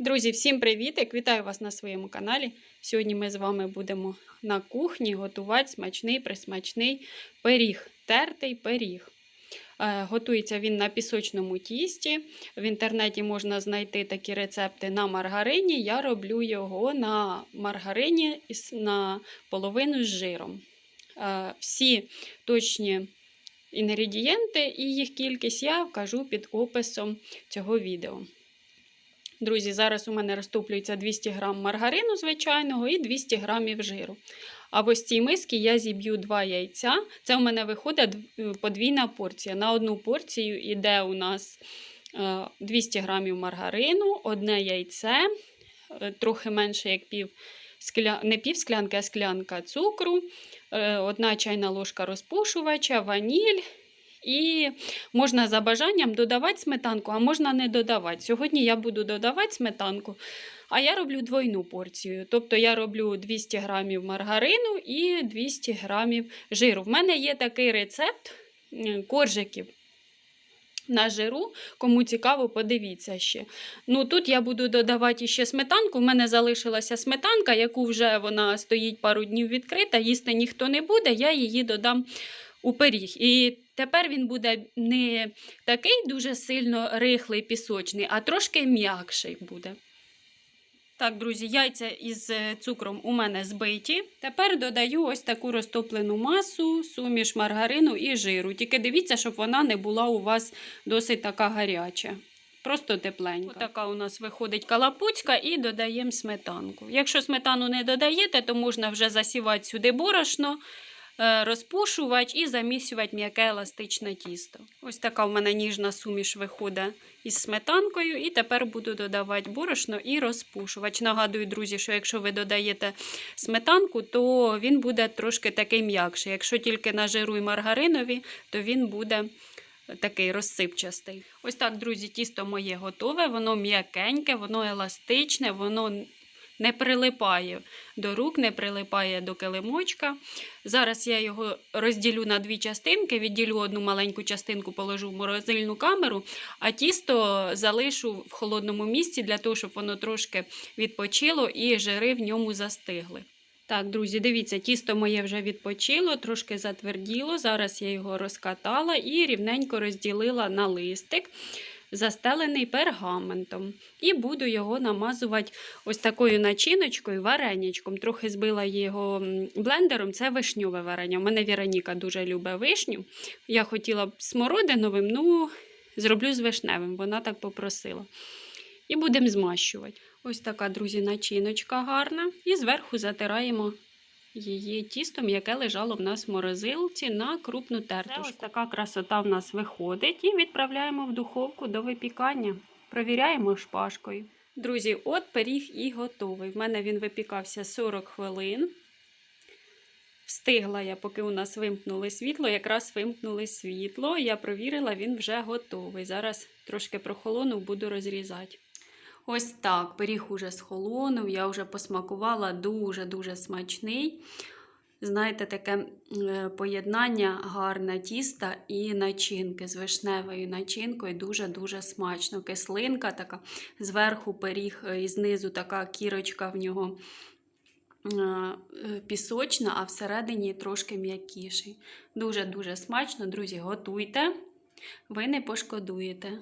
Друзі, всім привіт! Вітаю вас на своєму каналі. Сьогодні ми з вами будемо на кухні готувати смачний присмачний пиріг, тертий пиріг. Е, Готується він на пісочному тісті. В інтернеті можна знайти такі рецепти на маргарині. Я роблю його на маргарині на половину з жиром. Е, Всі точні інгредієнти і їх кількість я вкажу під описом цього відео. Друзі, зараз у мене розтоплюється 200 г маргарину звичайного і 200 г жиру. А в ось цій мисці я зіб'ю 2 яйця. Це у мене виходить подвійна порція. На одну порцію йде у нас е, 200 г маргарину, одне яйце, е, трохи менше, як пів скля... не пів склянки, а склянка цукру, е, одна чайна ложка розпушувача, ваніль. І можна за бажанням додавати сметанку, а можна не додавати. Сьогодні я буду додавати сметанку, а я роблю двойну порцію. Тобто я роблю 200 грамів маргарину і 200 грамів жиру. В мене є такий рецепт коржиків. На жиру, кому цікаво, подивіться ще. Ну тут я буду додавати ще сметанку. У мене залишилася сметанка, яку вже вона стоїть пару днів відкрита, їсти ніхто не буде, я її додам у пиріг. І тепер він буде не такий дуже сильно рихлий, пісочний, а трошки м'якший буде. Так, друзі, яйця із е, цукром у мене збиті. Тепер додаю ось таку розтоплену масу, суміш маргарину і жиру. Тільки дивіться, щоб вона не була у вас досить така гаряча. Просто тепленька. Така у нас виходить калапуцька і додаємо сметанку. Якщо сметану не додаєте, то можна вже засівати сюди борошно, е, розпушувати і замісювати м'яке еластичне тісто. Ось така в мене ніжна суміш виходить із сметанкою. І тепер буду додавати борошно і розпушувач. Нагадую, друзі, що якщо ви додаєте сметанку, то він буде трошки такий м'якший. Якщо тільки на жиру і маргаринові, то він буде такий розсипчастий. Ось так, друзі, тісто моє готове, воно м'якеньке, воно еластичне, воно не прилипає до рук, не прилипає до килимочка. Зараз я його розділю на дві частинки, відділю одну маленьку частинку, положу в морозильну камеру, а тісто залишу в холодному місці для того, щоб воно трошки відпочило і жири в ньому застигли. Так, друзі, дивіться, тісто моє вже відпочило, трошки затверділо. Зараз я його розкатала і рівненько розділила на листик, застелений пергаментом. І буду його намазувати ось такою начиночкою, варенячком. Трохи збила його блендером. Це вишньове варення. У мене Віроніка дуже любить вишню. Я хотіла б смородиновим, ну зроблю з вишневим, вона так попросила. І будемо змащувати. Ось така, друзі, начиночка гарна. І зверху затираємо її тістом, яке лежало в нас в морозилці на крупну тертушку. Ось така красота в нас виходить. І відправляємо в духовку до випікання. Провіряємо шпажкою. Друзі, от пиріг і готовий. В мене він випікався 40 хвилин. Встигла я, поки у нас вимкнули світло, якраз вимкнули світло. Я провірила, він вже готовий. Зараз трошки прохолонув, буду розрізати. Ось так, пиріг уже схолонув, я вже посмакувала дуже-дуже смачний. Знаєте, таке е, поєднання гарне тіста і начинки з вишневою начинкою дуже-дуже смачно. Кислинка така, зверху пиріг е, і знизу така кірочка в нього е, пісочна, а всередині трошки м'якіший. Дуже-дуже смачно, друзі, готуйте, ви не пошкодуєте.